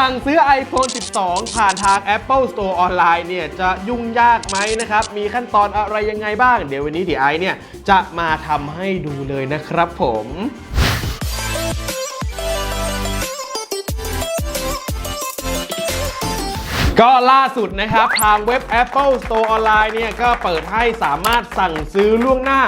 สั่งซื้อ iPhone 12 ผ่านทาง Apple Store ออนไลน์เนี่ยจะยุ่งยากไหมนะครับ มีขั้นตอนอะไรยังไงบ้าง เดี๋ยววันนี้ดีไอเนี่ยจะมาทำให้ดูเลยนะครับผมก็ล่าสุดนะครับ ทางเว็บ Apple Store ออนไลน์เนี่ยก็เปิดให้สามารถสั่งซื้อล่วงหน้า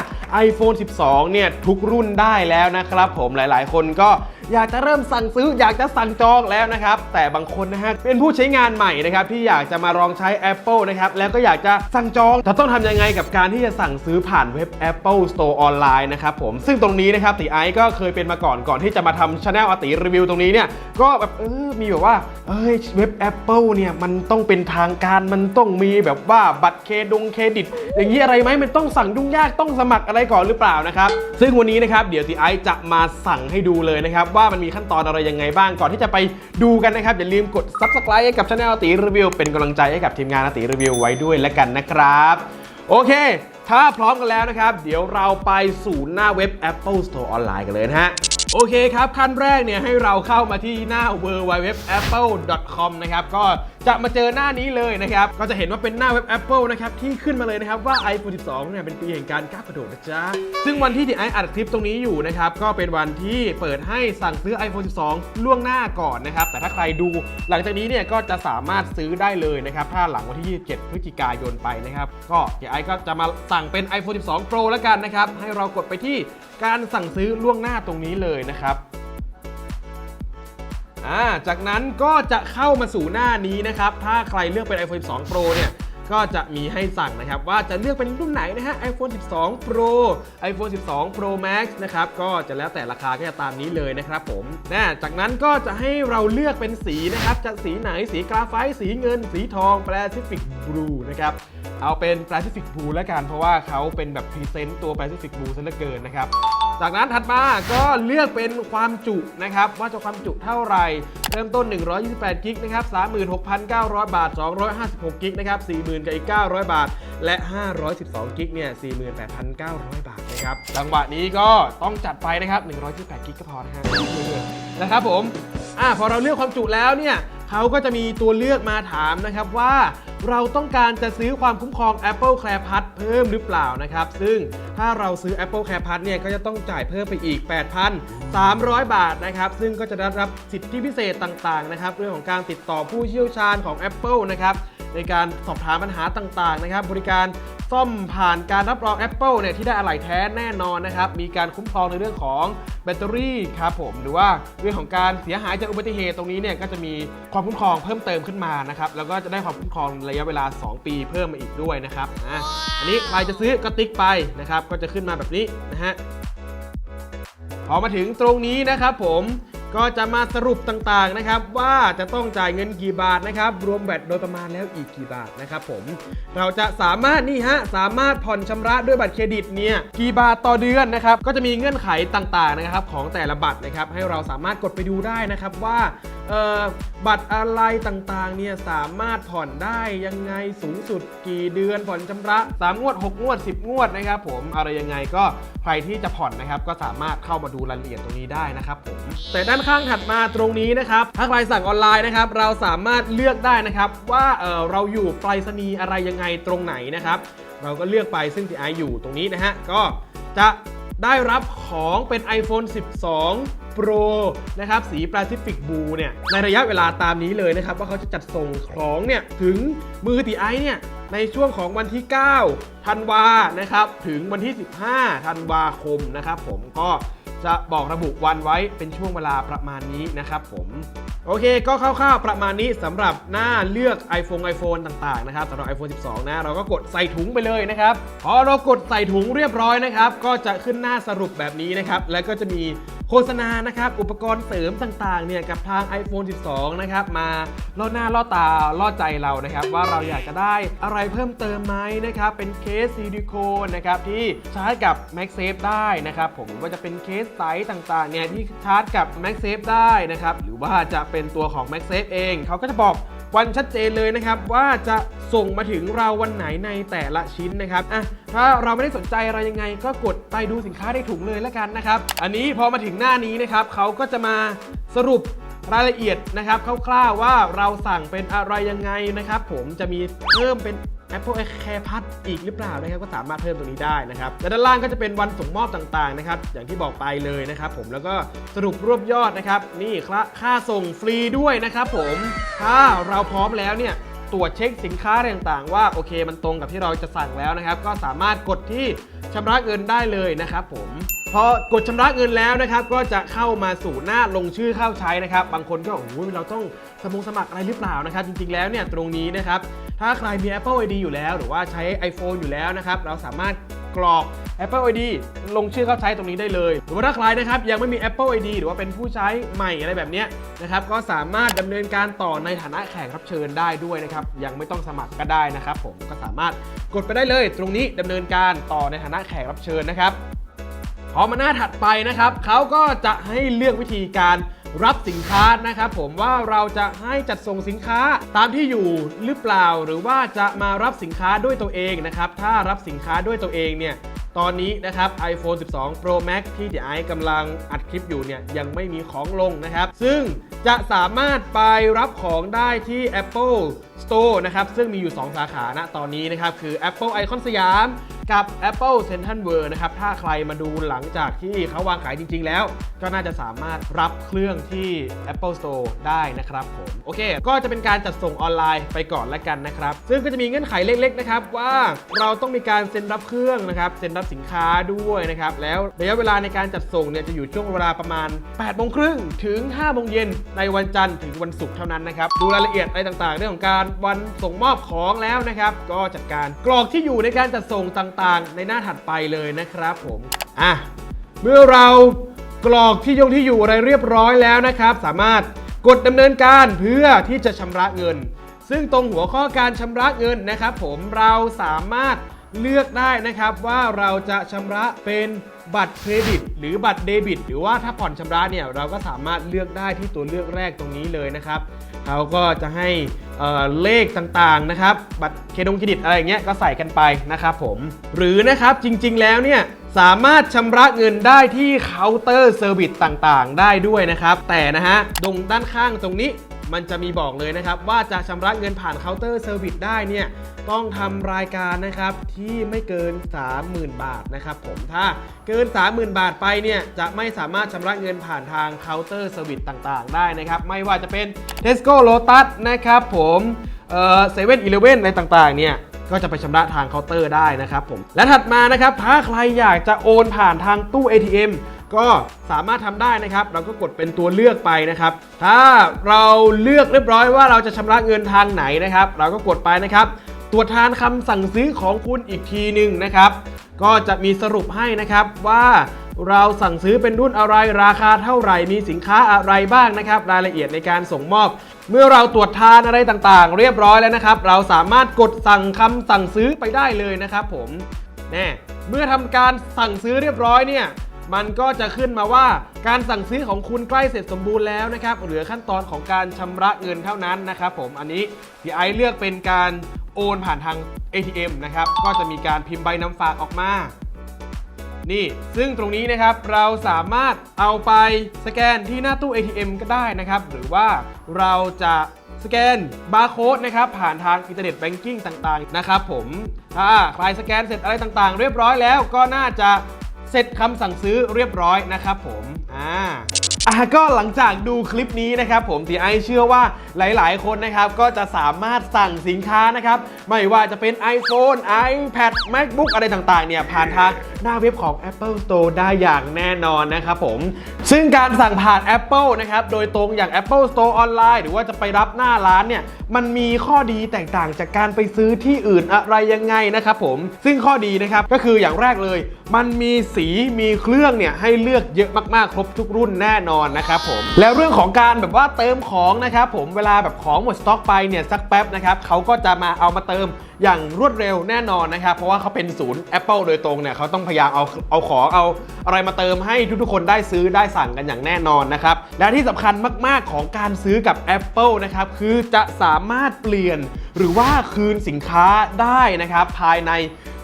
iPhone 12 เนี่ยทุกรุ่นได้แล้วนะครับผมหลายๆ คนก็อยากจะเริ่มสั่งซื้ออยากจะสั่งจองแล้วนะครับ แต่บางคนนะฮะเป็นผู้ใช้งานใหม่นะครับที่อยากจะมาลองใช้ Apple นะครับแล้วก็อยากจะสั่งจองจะต้องทำยังไงกับการที่จะสั่งซื้อผ่านเว็บ Apple Store ออนไลน์นะครับผมซึ่งตรงนี้นะครับตีไอซ์ก็เคยเป็นมาก่อนก่อนที่จะมาทำช anel อติรีวิวตรงนี้เนี่ยก็แบบเออมีแบบว่าเอ้ยเว็บ Apple เนี่ยมันต้องเป็นทางการมันต้องมีแบบว่าบัตรเคดงเครดิต อย่างนี้อะไรไหมมันต้องสั่งยุ่งยากต้องสมัครอะไรก่อนหรือเปล่านะครับ ซึ่งวันนี้นะครับเดี๋ยวตีไอจะมาสั่งให้ดูเลยนะครับ ว่ามันมีขั้นตอนอะไรยังไงบ้างก่อนที่จะไปดูกันนะครับ อย่าลืมกด subscribe ให้กับช anel อติรีวิวเป็นกำลังใจให้กับทีมงานอติรีวิวไว้ด้วยแล้วกันนะครับ โอเค ถ้าพร้อมกันแล้วนะครับ เดี๋ยวเราไปสู่หน้าเว็บ Apple Store ออนไลน์กันเลยนะฮะ โอเคครับ ขั้นแรกเนี่ยให้เราเข้ามาที่หน้า www.apple.com นะครับก็จะมาเจอหน้านี้เลยนะครับ ก็จะเห็นว่าเป็นหน้าเว็บ Apple นะครับ ที่ขึ้นมาเลยนะครับว่า iPhone 12 เนี่ยเป็นปีแห่งการก้าวกระโดดนะจ๊ะ ซึ่งวันที่ที่ไออัดคลิปตรงนี้อยู่นะครับ ก็เป็นวันที่เปิดให้สั่งซื้อ iPhone 12 ล่วงหน้าก่อนนะครับ แต่ถ้าใครดูหลังจากนี้เนี่ยก็จะสามารถซื้อได้เลยนะครับ ถ้าหลังวันที่ 27 พฤศจิกายนไปนะครับ ก็เดี๋ยวไอก็จะมาสั่งเป็น iPhone 12 Pro แล้วกันนะครับ ให้เรากดไปที่การสั่งซื้อล่วงหน้าตรงนี้เลยนะครับอ่าจากนั้นก็จะเข้ามาสู่หน้านี้นะครับ ถ้าใครเลือกเป็น iPhone 12 Pro เนี่ยก็จะมีให้สั่งนะครับ ว่าจะเลือกเป็นรุ่นไหนนะฮะ iPhone 12 Pro iPhone 12 Pro Max นะครับ ก็จะแล้วแต่ราคาก็จะตามนี้เลยนะครับผมนะจากนั้นก็จะให้เราเลือกเป็นสีนะครับ จะสีไหนสีกราไฟต์สีเงิน สีทอง Pacific Blue นะครับ เอาเป็น Pacific Blue แล้วกัน เพราะว่าเขาเป็นแบบพรีเซนต์ตัว Pacific Blue ซะเหลือเกินนะครับ จากนั้นถัดมาก็เลือกเป็นความจุนะครับ ว่าจะความจุเท่าไหร่ เริ่มต้น 128 กิกนะครับ 36,900 บาท 256 กิกนะครับ 40,000 กับอีก 900 บาท และ 512 กิกเนี่ย 48,900 บาทนะครับ จังหวะนี้ก็ต้องจัดไปนะครับ 128 กิกก็พอนะฮะนะครับผม อ่า พอเราเลือกความจุแล้วเนี่ยเขาก็จะมีตัวเลือกมาถามนะครับว่า เราต้องการจะซื้อความคุ้มครอง Apple Care Plus เพิ่มหรือเปล่านะครับ ซึ่งถ้าเราซื้อ Apple Care Plus เนี่ยก็จะต้องจ่ายเพิ่มไปอีก 8,300 บาทนะครับ ซึ่งก็จะได้รับสิทธิพิเศษต่างๆนะครับ เรื่องของการติดต่อผู้เชี่ยวชาญของ Apple นะครับในการสอบถามปัญหาต่างๆนะครับ บริการ ซ่อมผ่านการรับรอง Apple เนี่ยที่ได้อะไหล่แท้แน่นอนนะครับ มีการคุ้มครองในเรื่องของแบตเตอรี่ครับผม หรือว่าเรื่องของการเสียหายจากอุบัติเหตุตรงนี้เนี่ยก็จะมีความคุ้มครองเพิ่มเติมขึ้นมานะครับ แล้วก็จะได้ความคุ้มครองระยะเวลา 2 ปีเพิ่มมาอีกด้วยนะครับอะอันนี้ใครจะซื้อก็ติ๊กไปนะครับ ก็จะขึ้นมาแบบนี้นะฮะ พอมาถึงตรงนี้นะครับผม ก็จะมาสรุปต่างๆนะครับว่าจะต้องจ่ายเงินกี่บาทนะครับ รวมแบตโดยประมาณแล้วอีกกี่บาทนะครับผมเราจะสามารถนี่ฮะสามารถผ่อนชำระด้วยบัตรเครดิตเนี่ยกี่บาทต่อเดือนนะครับก็จะมีเงื่อนไขต่างๆนะครับของแต่ละบัตรนะครับให้เราสามารถกดไปดูได้นะครับว่า บัตรอะไรต่างๆเนี่ยสามารถผ่อนได้ยังไงสูงสุดกี่เดือนผ่อนชำระ3งวด 6 งวด 10 งวดนะครับผมอะไรยังไงก็ใครที่จะผ่อนนะครับก็สามารถเข้ามาดูรายละเอียดตรงนี้ได้นะครับผมแต่ด้านข้างถัดมาตรงนี้นะครับถ้าใครสั่งออนไลน์นะครับเราสามารถเลือกได้นะครับว่าเเราอยู่ไปรษณีย์อะไรยังไงตรงไหนนะครับ เราก็เลือกไปซึ่งที่ไออยู่ตรงนี้นะฮะก็จะ ได้รับของเป็น iPhone 12 Pro นะครับ สี Pacific Blue เนี่ย ในระยะเวลาตามนี้เลยนะครับ ว่าเขาจะจัดส่งของเนี่ย ถึงมือตีไอเนี่ย ในช่วงของวันที่ 9 ธันวานะครับ ถึงวันที่ 15 ธันวาคมนะครับผมก็ จะบอกระบุวันไว้เป็นช่วงเวลาประมาณนี้นะครับผม โอเคก็คร่าวๆประมาณนี้สำหรับหน้าเลือก iPhone iPhone ต่างๆนะครับสำหรับ iPhone 12 นะเราก็กดใส่ถุงไปเลยนะครับพอเรากดใส่ถุงเรียบร้อยนะครับ ก็จะขึ้นหน้าสรุปแบบนี้นะครับ แล้วก็จะมี โฆษณานะครับ อุปกรณ์เสริมต่างๆเนี่ยกับทาง iPhone 12 นะครับ มาล่อหน้าล่อตาล่อใจเรานะครับ ว่าเราอยากจะได้อะไรเพิ่มเติมไหมนะครับ เป็นเคสซิลิโคนนะครับ ที่ชาร์จกับ MagSafe ได้นะครับ ผมหรือว่าจะเป็นเคสไซส์ต่างๆเนี่ยที่ชาร์จกับ MagSafe ได้นะครับ หรือว่าจะเป็นตัวของ MagSafe เองเขาก็จะบอก วันชัดเจนเลยนะครับว่าจะส่งมาถึงเราวันไหนในแต่ละชิ้นนะครับอะถ้าเราไม่ได้สนใจอะไรยังไง ก็กดไปดูสินค้าในถุงเลยแล้วกันนะครับ อันนี้พอมาถึงหน้านี้นะครับเขาก็จะมาสรุปรายละเอียดนะครับคร่าวๆว่าเราสั่งเป็นอะไรยังไงนะครับ ผมจะมีเพิ่มเป็น Apple Care Plus อีกหรือเปล่านะครับก็สามารถเพิ่มตรงนี้ได้นะครับและด้านล่างก็จะเป็นวันส่งมอบต่างๆนะครับอย่างที่บอกไปเลยนะครับผมแล้วก็สรุปรวบยอดนะครับนี่ค่าส่งฟรีด้วยนะครับผมถ้าเราพร้อมแล้วเนี่ยตรวจเช็คสินค้าต่างๆ ว่าโอเคมันตรงกับที่เราจะสั่งแล้วนะครับ ก็สามารถกดที่ชำระเงินได้เลยนะครับผมพอกดชำระเงินแล้วนะครับ ก็จะเข้ามาสู่หน้าลงชื่อเข้าใช้นะครับ บางคนก็โอ้โหเราต้องสมงสมัครอะไรหรือเปล่านะครับ จริงๆแล้วเนี่ยตรงนี้นะครับ ถ้าใครมี Apple ID อยู่แล้ว หรือว่าใช้ iPhone อยู่แล้วนะครับ เราสามารถกรอก Apple ID ลงชื่อเข้าใช้ตรงนี้ได้เลย หรือว่าถ้าใครนะครับยังไม่มี Apple ID หรือว่าเป็นผู้ใช้ใหม่อะไรแบบนี้นะครับก็สามารถดำเนินการต่อในฐานะแขกรับเชิญได้ด้วยนะครับยังไม่ต้องสมัครก็ได้นะครับ ผมก็สามารถกดไปได้เลย ตรงนี้ดำเนินการต่อในฐานะแขกรับเชิญนะครับพอมาหน้าถัดไปนะครับเขาก็จะให้เลือกวิธีการ รับสินค้านะครับผมว่าเราจะให้จัดส่งสินค้าตามที่อยู่หรือเปล่า หรือว่าจะมารับสินค้าด้วยตัวเองนะครับถ้ารับสินค้าด้วยตัวเองเนี่ยตอนนี้นะครับ iPhone 12 Pro Max ที่เดี๋ยวไอ้กำลังอัดคลิปอยู่เนี่ยยังไม่มีของลงนะครับ ซึ่งจะสามารถไปรับของได้ที่ Apple Store นะครับซึ่งมีอยู่ 2 สาขาณตอนนี้นะครับคือ Apple Icon สยามกับ Apple Central World นะครับถ้าใครมาดูหลังจากที่เขาวางขายจริง ๆ แล้ว ก็น่าจะสามารถรับเครื่องที่ Apple Store ได้นะครับผมโอเค ก็จะเป็นการจัดส่งออนไลน์ไปก่อนละกันนะครับซึ่งก็จะมีเงื่อนไขเล็กๆนะครับว่าเราต้องมีการเซ็นรับเครื่องนะครับเซ็นรับสินค้าด้วยนะครับแล้วระยะเวลาในการจัดส่งเนี่ยจะอยู่ช่วงเวลาประมาณ8โมงครึ่งถึง5โมงเย็นในวันจันทร์ถึงวันศุกร์เท่านั้นนะครับดูรายละเอียดอะไรต่างๆ เรื่องของการวันส่งมอบของแล้วนะครับ ก็จัดการกรอกที่อยู่ในการจัดส่งต่างๆ ในหน้าถัดไปเลยนะครับผมอะเมื่อเรากรอกที่ยงที่อยู่อะไรเรียบร้อยแล้วนะครับ สามารถกดดำเนินการเพื่อที่จะชำระเงิน ซึ่งตรงหัวข้อการชำระเงินนะครับ ผมเราสามารถ เลือกได้นะครับว่าเราจะชำระเป็นบัตรเครดิต หรือบัตรเดบิต หรือว่าถ้าผ่อนชำระเนี่ยเราก็สามารถเลือกได้ที่ตัวเลือกแรกตรงนี้เลยนะครับเขาก็จะให้เเลขต่างๆนะครับบัตรเครดงเครดิตอะไรอย่างเงี้ยก็ใส่กันไปนะครับผมหรือนะครับจริงๆแล้วเนี่ยสามารถชำระเงินได้ที่เคาน์เตอร์เซอร์วิสต่างๆ ได้ด้วยนะครับ แต่นะฮะตรงด้านข้างตรงนี้ มันจะมีบอกเลยนะครับ ว่าจะชำระเงินผ่านเคาน์เตอร์เซอร์วิสได้เนี่ยต้องทำรายการนะครับที่ไม่เกิน 30,000 บาทนะครับผมถ้าเกิน 30,000 บาทไปเนี่ยจะไม่สามารถชำระเงินผ่านทางเคาน์เตอร์เซอร์วิสต่างๆ ได้นะครับ ไม่ว่าจะเป็น Tesco Lotus นะครับผมเอ่อเซเว่นอีเลเว่นอะไรต่างๆเนี่ยก็จะไปชำระทางเคาน์เตอร์ได้นะครับผมและถัดมานะครับถ้าใครอยากจะโอนผ่านทางตู้ ATM ก็สามารถทำได้นะครับ เราก็กดเป็นตัวเลือกไปนะครับ ถ้าเราเลือกเรียบร้อยว่าเราจะชำระเงินทางไหนนะครับ เราก็กดไปนะครับ ตรวจทานคำสั่งซื้อของคุณอีกทีหนึ่งนะครับ ก็จะมีสรุปให้นะครับว่าเราสั่งซื้อเป็นรุ่นอะไรราคาเท่าไหร่มีสินค้าอะไรบ้างนะครับ รายละเอียดในการส่งมอบ เมื่อเราตรวจทานอะไรต่างๆ เรียบร้อยแล้วนะครับ เราสามารถกดสั่งคำสั่งซื้อไปได้เลยนะครับ ผมแน่เมื่อทำการสั่งซื้อเรียบร้อยเนี่ย มันก็จะขึ้นมาว่าการสั่งซื้อของคุณใกล้เสร็จสมบูรณ์แล้วนะครับเหลือขั้นตอนของการชำระเงินเท่านั้นนะครับผมอันนี้พี่ไอซ์เลือกเป็นการโอนผ่านทาง ATM นะครับก็จะมีการพิมพ์ใบนำฝากออกมานี่ซึ่งตรงนี้นะครับเราสามารถเอาไปสแกนที่หน้าตู้ ATM ก็ได้นะครับ หรือว่าเราจะสแกนบาร์โค้ดนะครับผ่านทางอินเทอร์เน็ตแบงกิ้งต่างๆนะครับผมถ้าใครสแกนเสร็จอะไรต่างๆ เรียบร้อยแล้วก็น่าจะ เสร็จคำสั่งซื้อเรียบร้อยนะครับผมอ่า อะก็หลังจากดูคลิปนี้นะครับผมตีไอเชื่อว่าหลายๆ คนนะครับก็จะสามารถสั่งสินค้านะครับไม่ว่าจะเป็น iPhone iPad MacBook อะไรต่างๆเนี่ยผ่านทางหน้าเว็บของ Apple Store ได้อย่างแน่นอนนะครับผม ซึ่งการสั่งผ่าน Apple นะครับโดยตรงอย่าง Apple Store ออนไลน์หรือว่าจะไปรับหน้าร้านเนี่ยมันมีข้อดีแตกต่างจากการไปซื้อที่อื่นอะไรยังไงนะครับผม ซึ่งข้อดีนะครับก็คืออย่างแรกเลย มันมีสีมีเครื่องเนี่ยให้เลือกเยอะมากๆ ครบทุกรุ่นแน่นอนนะครับผม แล้วเรื่องของการแบบว่าเติมของนะครับผมเวลาแบบของหมดสต็อกไปเนี่ยสักแป๊บนะครับเขาก็จะมาเอามาเติมอย่างรวดเร็วแน่นอนนะครับ เพราะว่าเขาเป็นศูนย์ Apple โดยตรงเนี่ยเขาต้องพยายามเอาเอาของเอาอะไรมาเติมให้ทุกๆคนได้ซื้อได้สั่งกันอย่างแน่นอนนะครับ และที่สำคัญมากๆของการซื้อกับ Apple นะครับคือจะสามารถเปลี่ยนหรือว่าคืนสินค้าได้นะครับภายใน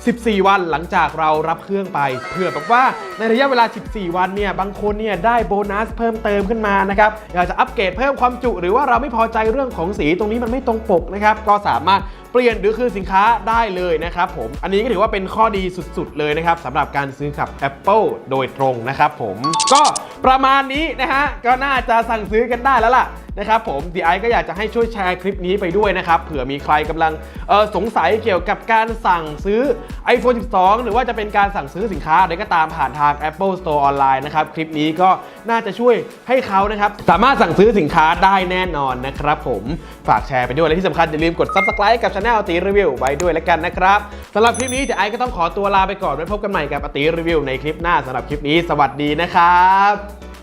14 วันหลังจากเรารับเครื่องไปเผื่อแบบว่าในระยะเวลา 14 วันเนี่ยบางคนเนี่ยได้โบนัสเพิ่มเติมขึ้นมานะครับอยากจะอัปเกรดเพิ่มความจุ หรือว่าเราไม่พอใจเรื่องของสีตรงนี้มันไม่ตรงปกนะครับก็สามารถเปลี่ยนหรือคืนสินค้าได้เลยนะครับผม อันนี้ก็ถือว่าเป็นข้อดีสุดๆ เลยนะครับสำหรับการซื้อกับ Apple โดยตรงนะครับผมก็ประมาณนี้นะฮะก็น่าจะสั่งซื้อกันได้แล้วล่ะนะครับผมดีไอก็อยากจะให้ช่วยแชร์คลิปนี้ไปด้วยนะครับเผื่อมีใครกำลังสงสัยเกี่ยวกับการสั่งซื้อ iPhone 12 หรือว่าจะเป็นการสั่งซื้อสินค้าใดก็ตามผ่านทาง Apple Store ออนไลน์นะครับคลิปนี้ก็น่าจะช่วยให้เขานะครับสามารถสั่งซื้อสินค้าได้แน่นอนนะครับผมฝากแชร์ไปด้วยและที่สำคัญอย่าลืมกด Subscribe กับช anel ตีรีวิวไว้ด้วยแล้วกันนะครับสำหรับคลิปนี้เดี๋ยวไอก็ต้องขอตัวลาไปก่อนไว้พบกันใหม่กับอติรีวิวในคลิปหน้าสำหรับคลิปนี้ สวัสดีนะครับ